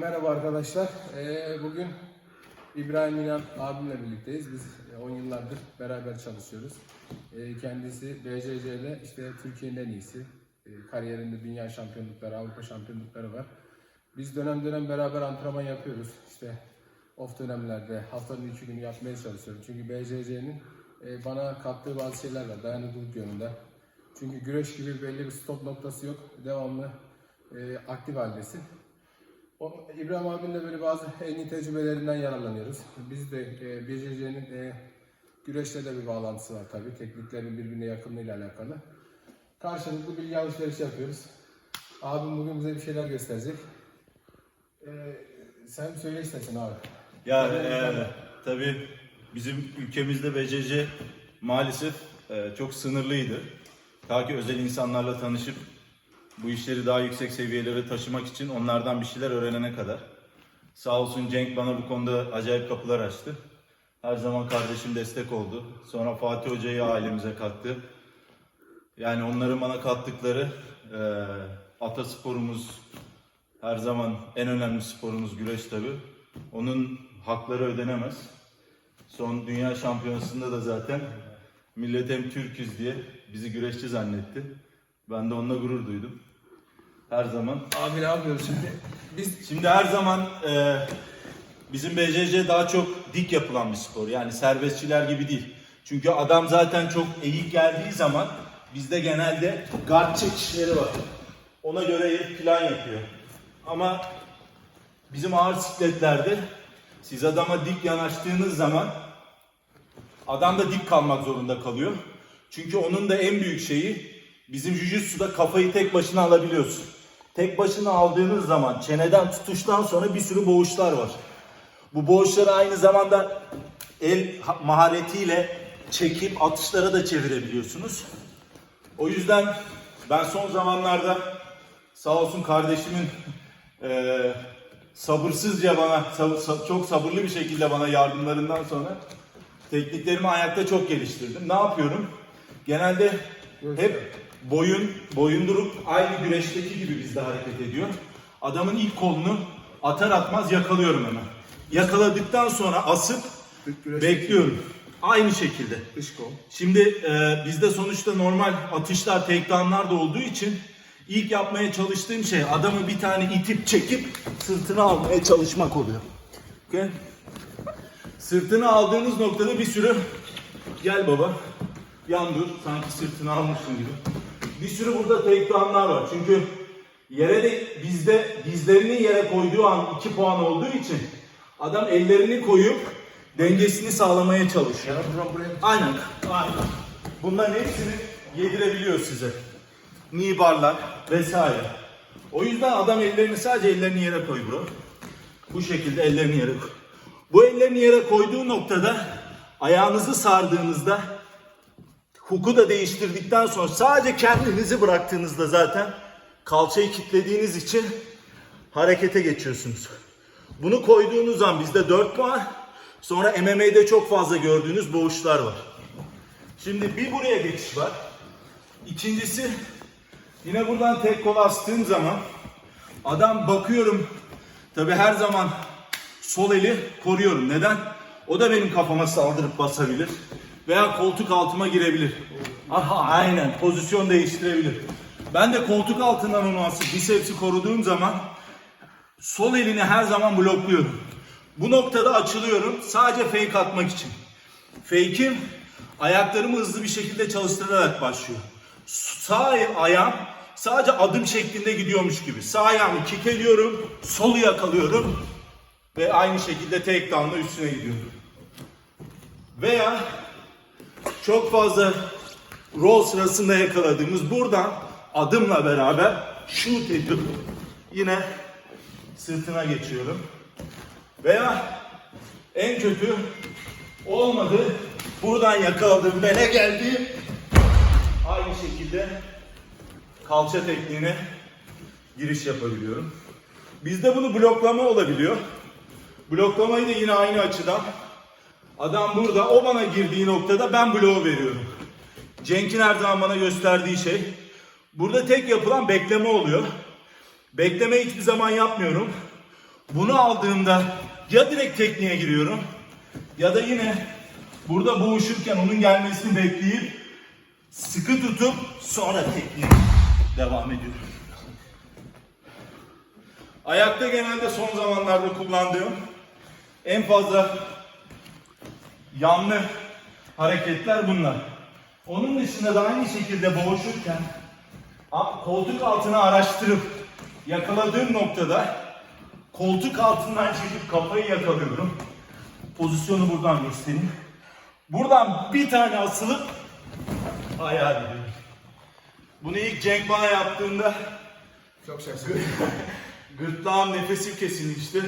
Merhaba arkadaşlar. Ee, bugün İbrahim İnan abimle birlikteyiz. Biz e, 10 yıllardır beraber çalışıyoruz. Ee, kendisi BCC'de işte Türkiye'nin en iyisi. Ee, kariyerinde dünya şampiyonlukları, Avrupa şampiyonlukları var. Biz dönem dönem beraber antrenman yapıyoruz. İşte off dönemlerde haftanın iki günü yapmaya çalışıyorum. Çünkü BCC'nin e, bana kattığı bazı şeyler var dayanıklılık yönünde. Çünkü güreş gibi belli bir stop noktası yok. Devamlı e, aktif haldesin. O, İbrahim abinin de böyle bazı en iyi tecrübelerinden yararlanıyoruz. Biz de e, BCC'nin e, güreşle de bir bağlantısı var tabii. Tekniklerin birbirine yakınlığıyla alakalı. Karşılıklı bilgi alışverişi yapıyoruz. Abim bugün bize bir şeyler gösterecek. E, sen söyle istersen abi. Ya e, tabii bizim ülkemizde BCC maalesef e, çok sınırlıydı. Ta ki özel insanlarla tanışıp bu işleri daha yüksek seviyelere taşımak için onlardan bir şeyler öğrenene kadar. Sağ olsun Cenk bana bu konuda acayip kapılar açtı. Her zaman kardeşim destek oldu. Sonra Fatih Hoca'yı ailemize kattı. Yani onların bana kattıkları e, atasporumuz her zaman en önemli sporumuz güreş tabi. Onun hakları ödenemez. Son dünya şampiyonasında da zaten millet hem Türküz diye bizi güreşçi zannetti. Ben de onunla gurur duydum. Her zaman. Abi ne yapıyoruz şimdi? Biz Şimdi her zaman e, bizim BCC daha çok dik yapılan bir spor. Yani serbestçiler gibi değil. Çünkü adam zaten çok eğik geldiği zaman bizde genelde guard çekişleri var. Ona göre plan yapıyor. Ama bizim ağır sikletlerde siz adama dik yanaştığınız zaman adam da dik kalmak zorunda kalıyor. Çünkü onun da en büyük şeyi bizim jujutsu'da kafayı tek başına alabiliyorsun. Tek başına aldığınız zaman çeneden tutuştan sonra bir sürü boğuşlar var. Bu boğuşları aynı zamanda el ha- maharetiyle çekip atışlara da çevirebiliyorsunuz. O yüzden ben son zamanlarda sağ olsun kardeşimin eee, sabırsızca bana sab- çok sabırlı bir şekilde bana yardımlarından sonra tekniklerimi ayakta çok geliştirdim. Ne yapıyorum? Genelde hep boyun boyundurup aynı güreşteki gibi bizde hareket ediyor. Adamın ilk kolunu atar atmaz yakalıyorum hemen. Yakaladıktan sonra asıp bekliyorum. Aynı şekilde. dış kol. Şimdi e, bizde sonuçta normal atışlar, takedownlar da olduğu için ilk yapmaya çalıştığım şey adamı bir tane itip çekip sırtını almaya çalışmak oluyor. Okay? Sırtını aldığınız noktada bir sürü gel baba yan dur sanki sırtını almışsın gibi. Bir sürü burada takedownlar var çünkü yere de bizde dizlerini yere koyduğu an 2 puan olduğu için adam ellerini koyup dengesini sağlamaya çalışıyor. Aynen. Aynen. Bunların hepsini yedirebiliyor size. Knee barlar vesaire. O yüzden adam ellerini sadece ellerini yere koy bro. Bu şekilde ellerini yere koy. Bu ellerini yere koyduğu noktada ayağınızı sardığınızda huku da değiştirdikten sonra sadece kendinizi bıraktığınızda zaten kalçayı kilitlediğiniz için harekete geçiyorsunuz. Bunu koyduğunuz an bizde 4 puan. Sonra MMA'de çok fazla gördüğünüz boğuşlar var. Şimdi bir buraya geçiş var. İkincisi yine buradan tek kol astığım zaman adam bakıyorum tabi her zaman sol eli koruyorum. Neden? O da benim kafama saldırıp basabilir. Veya koltuk altıma girebilir. Aha aynen pozisyon değiştirebilir. Ben de koltuk altından onu asıp bisepsi koruduğum zaman sol elini her zaman blokluyorum. Bu noktada açılıyorum sadece fake atmak için. Fake'im ayaklarımı hızlı bir şekilde çalıştırarak başlıyor. Sağ ayağım sadece adım şeklinde gidiyormuş gibi. Sağ ayağımı kick ediyorum, solu yakalıyorum ve aynı şekilde takedown'la üstüne gidiyorum. Veya çok fazla roll sırasında yakaladığımız buradan adımla beraber shoot ediyorum. Yine sırtına geçiyorum. Veya en kötü olmadı. Buradan yakaladım bele geldi. Aynı şekilde kalça tekniğine giriş yapabiliyorum. Bizde bunu bloklama olabiliyor. Bloklamayı da yine aynı açıdan. Adam burada, o bana girdiği noktada ben bloğu veriyorum. Cenk'in her zaman bana gösterdiği şey. Burada tek yapılan bekleme oluyor. Bekleme hiçbir zaman yapmıyorum. Bunu aldığımda ya direkt tekniğe giriyorum ya da yine burada boğuşurken onun gelmesini bekleyip sıkı tutup sonra tekniğe devam ediyorum. Ayakta genelde son zamanlarda kullandığım en fazla yanlı hareketler bunlar. Onun dışında da aynı şekilde boğuşurken koltuk altını araştırıp yakaladığım noktada koltuk altından çekip kafayı yakalıyorum. Pozisyonu buradan göstereyim. Buradan bir tane asılıp ayağa gidiyorum. Bunu ilk Cenk bana yaptığında Çok şaşırdım. gırtlağım nefesim kesilmişti.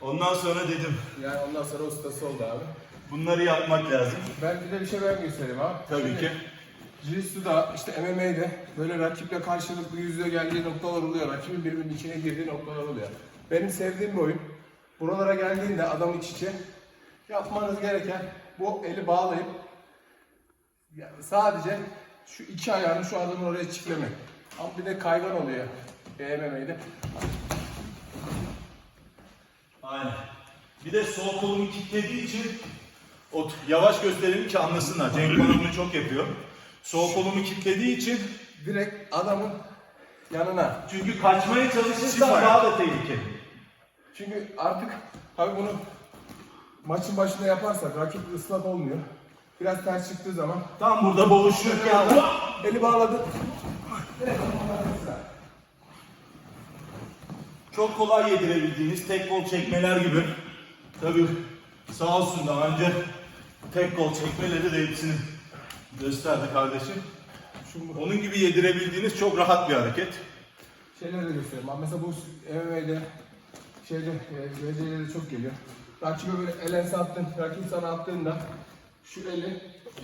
Ondan sonra dedim yani ondan sonra ustası oldu abi. Bunları yapmak lazım. Ben bir de bir şey ben göstereyim abi. Tabii Şimdi, ki. Jiu-Jitsu'da işte MMA'de böyle rakiple karşılıklı yüz yüze geldiği noktalar oluyor. Rakibin birbirinin içine girdiği noktalar oluyor. Benim sevdiğim bir oyun. Buralara geldiğinde adam iç içe yapmanız gereken bu eli bağlayıp yani sadece şu iki ayağını şu adamın oraya çiftlemek. Ama bir de kaygan oluyor e, MMA'de. Aynen. Bir de sol kolumu kilitlediği için o yavaş gösterelim ki anlasınlar. Cenk bana bunu çok yapıyor. Sol kolumu kilitlediği için Direkt adamın yanına. çünkü kaçmaya çalışırsan Çift ayak. daha da tehlikeli. Çünkü artık abi bunu maçın başında yaparsak rakip ıslak olmuyor. Biraz ters çıktığı zaman Tam burada boğuşurken eli bağladı. çok kolay yedirebildiğiniz tek kol çekmeler gibi. Tabii sağ olsun daha önce tek kol çekmeleri de hepsini gösterdi kardeşim. Onun gibi yedirebildiğiniz çok rahat bir hareket. şeyleri de göstereyim. Abi Mesela bu MMA'de şeyde e, çok geliyor. Rakibe böyle el ense attın, rakip sana attığında şu eli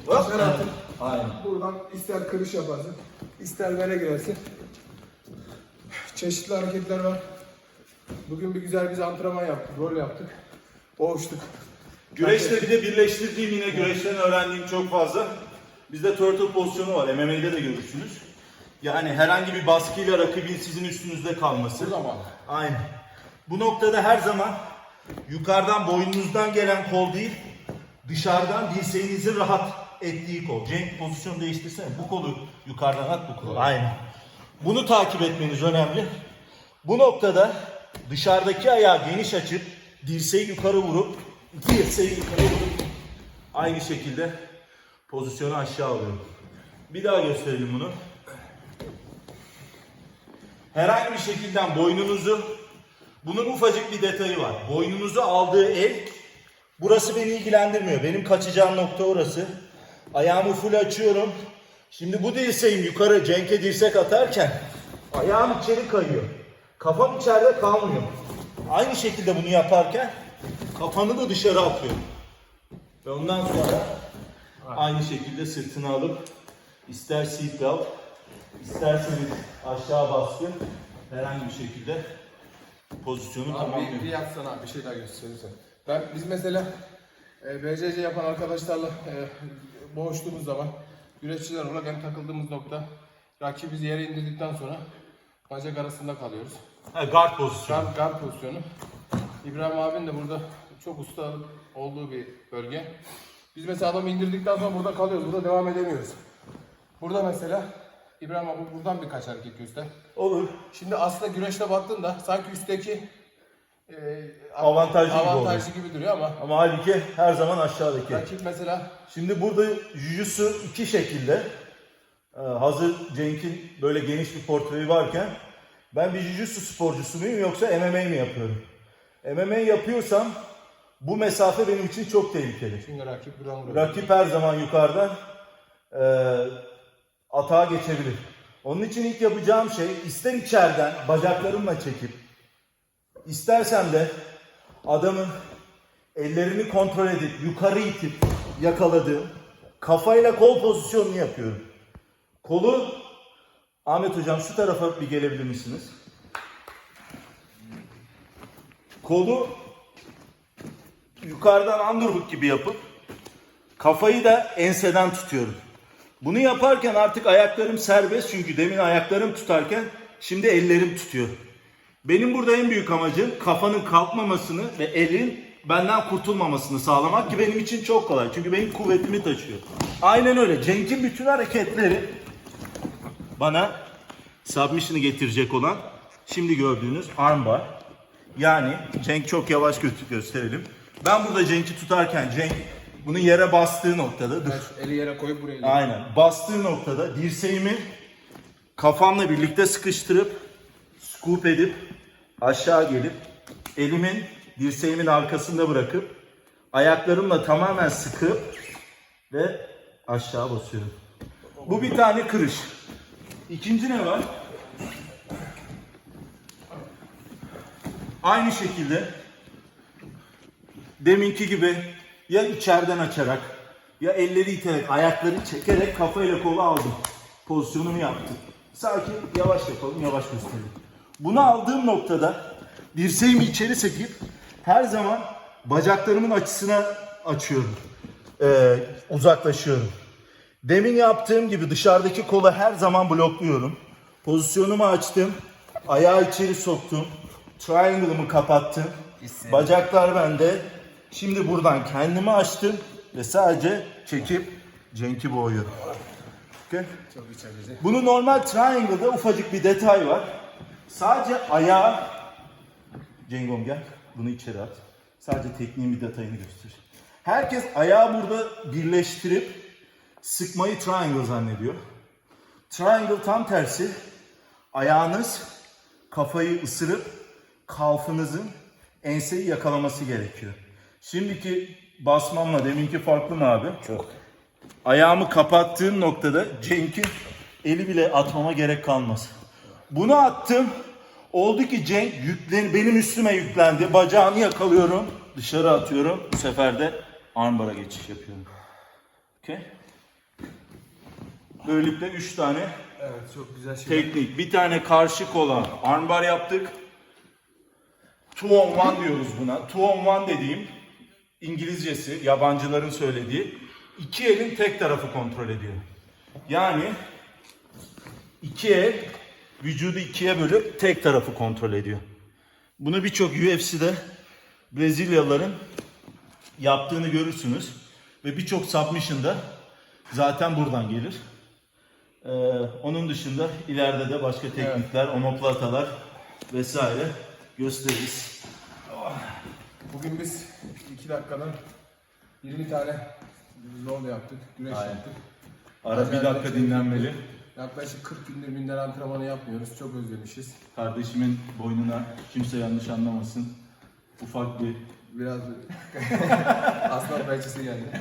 dışarı atıp Aynen. buradan ister kırış yaparsın, ister vere girersin. Çeşitli hareketler var. Bugün bir güzel biz antrenman yaptık, rol yaptık. Boğuştuk. Güreşte bir de birleştirdiğim yine güreşten öğrendiğim çok fazla. Bizde turtle pozisyonu var. MMA'de de görürsünüz. Yani herhangi bir baskıyla rakibin sizin üstünüzde kalması. Bu zaman. Aynen. Bu noktada her zaman yukarıdan boynunuzdan gelen kol değil, dışarıdan dirseğinizin rahat ettiği kol. Cenk pozisyonu değiştirsene. Bu kolu yukarıdan at bu kolu. Aynen. Bunu takip etmeniz önemli. Bu noktada dışarıdaki ayağı geniş açıp dirseği yukarı vurup dirseği yukarı vurup aynı şekilde pozisyonu aşağı alıyorum. Bir daha gösterelim bunu. Herhangi bir şekilde boynunuzu bunun ufacık bir detayı var. Boynunuzu aldığı el burası beni ilgilendirmiyor. Benim kaçacağım nokta orası. Ayağımı full açıyorum. Şimdi bu dirseğim yukarı Cenk'e dirsek atarken ayağım içeri kayıyor. Kafam içeride kalmıyor. Aynı şekilde bunu yaparken kafanı da dışarı atıyorum. Ve ondan sonra aynı şekilde sırtını alıp ister seat belt, isterseniz aşağı baskı herhangi bir şekilde pozisyonu Abi bir, bir yapsana abi, bir şey daha gösterirsen. Ben biz mesela e, BCC yapan arkadaşlarla e, boğuştuğumuz zaman güreşçiler olarak en takıldığımız nokta rakibi yere indirdikten sonra bacak arasında kalıyoruz. Ha, guard pozisyonu. Guard, guard pozisyonu. İbrahim abinin de burada çok usta olduğu bir bölge. Biz mesela adamı indirdikten sonra burada kalıyoruz. Burada devam edemiyoruz. Burada mesela İbrahim abi buradan birkaç hareket göster. Olur. Şimdi aslında güreşte baktığında sanki üstteki e, Avantajlı gibi avantajlı gibi duruyor ama Ama halbuki her zaman aşağıdaki. rakip mesela Şimdi burada jujutsu iki şekilde. Ee, hazır Cenk'in böyle geniş bir portföyü varken ben bir jujutsu sporcusu muyum yoksa MMA mi yapıyorum? MMA yapıyorsam bu mesafe benim için çok tehlikeli. çünkü rakip buradan vuruyor. Rakip her zaman yukarıdan e, atağa geçebilir. Onun için ilk yapacağım şey ister içeriden bacaklarımla çekip istersem de adamın ellerini kontrol edip yukarı itip yakaladığım kafayla kol pozisyonunu yapıyorum. Kolu Ahmet hocam şu tarafa bir gelebilir misiniz? Kolu yukarıdan underhook gibi yapıp kafayı da enseden tutuyorum. Bunu yaparken artık ayaklarım serbest çünkü demin ayaklarım tutarken şimdi ellerim tutuyor. Benim burada en büyük amacım kafanın kalkmamasını ve elin benden kurtulmamasını sağlamak ki benim için çok kolay. Çünkü benim kuvvetimi taşıyor. Aynen öyle. Cenk'in bütün hareketleri bana submission'ı getirecek olan şimdi gördüğünüz armbar. Yani Cenk çok yavaş gö- gösterelim. Ben burada Cenk'i tutarken Cenk bunu yere bastığı noktada dur. Eli yere koyup buraya Aynen. Bastığı noktada dirseğimi kafamla birlikte sıkıştırıp scoop edip aşağı gelip elimin dirseğimin arkasında bırakıp ayaklarımla tamamen sıkıp ve aşağı basıyorum. Bu bir tane kırış. İkinci ne var? Aynı şekilde deminki gibi ya içeriden açarak ya elleri iterek, ayakları çekerek kafayla kolu aldım. Pozisyonumu yaptım. Sakin, yavaş yapalım, yavaş gösterelim. Bunu aldığım noktada dirseğimi içeri çekip her zaman bacaklarımın açısına açıyorum. Ee, uzaklaşıyorum. Demin yaptığım gibi dışarıdaki kolu her zaman blokluyorum. Pozisyonumu açtım. Ayağı içeri soktum. Triangle'ımı kapattım. Bacaklar bende. Şimdi buradan kendimi açtım ve sadece çekip Cenk'i boğuyorum. Okay? Çok iç açıcı. Bunu normal triangle'da ufacık bir detay var. Sadece ayağı Cengom gel. Bunu içeri at. Sadece tekniğin bir detayını göster. Herkes ayağı burada birleştirip sıkmayı triangle zannediyor. Triangle tam tersi. Ayağınız kafayı ısırıp kalfınızın enseyi yakalaması gerekiyor. Şimdiki basmamla deminki farklı mı abi? Çok. Ayağımı kapattığım noktada Cenk'in eli bile atmama gerek kalmaz. Bunu attım. Oldu ki Cenk yüklen, benim üstüme yüklendi. Bacağını yakalıyorum. Dışarı atıyorum. Bu sefer de armbara geçiş yapıyorum. Okay? Böylelikle 3 tane Evet çok güzel şey. teknik. Bir tane karşı kola armbar yaptık. Two on one diyoruz buna. Two on one dediğim İngilizcesi, yabancıların söylediği iki elin tek tarafı kontrol ediyor. Yani iki el vücudu ikiye bölüp tek tarafı kontrol ediyor. Bunu birçok UFC'de Brezilyalıların yaptığını görürsünüz. Ve birçok submission'da zaten buradan gelir. Ee, onun dışında ileride de başka teknikler, omoplatalar vesaire gösteririz. Bugün biz 2 dakikadan 20 tane zor yaptık, güreş yaptık. Ara bir dakika dinlenmeli. Yaklaşık 40 gündür minder antrenmanı yapmıyoruz. Çok özlemişiz. Kardeşimin boynuna kimse yanlış anlamasın. Ufak bir Biraz aslan pençesi geldi.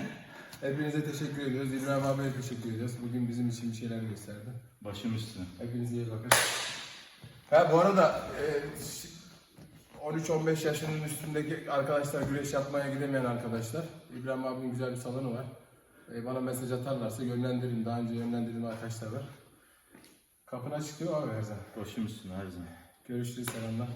Hepinize teşekkür ediyoruz. İbrahim abiye teşekkür ediyoruz. Bugün bizim için bir şeyler gösterdi. başım üstüne. Hepinize iyi bakın. Ha bu arada e, 13-15 yaşının üstündeki arkadaşlar güreş yapmaya gidemeyen arkadaşlar. İbrahim abinin güzel bir salonu var. E, bana mesaj atarlarsa yönlendiririm. Daha önce yönlendirdiğim arkadaşlar var. Kapına çıkıyor abi her zaman. Üstüne her zaman. Görüşürüz selamlar.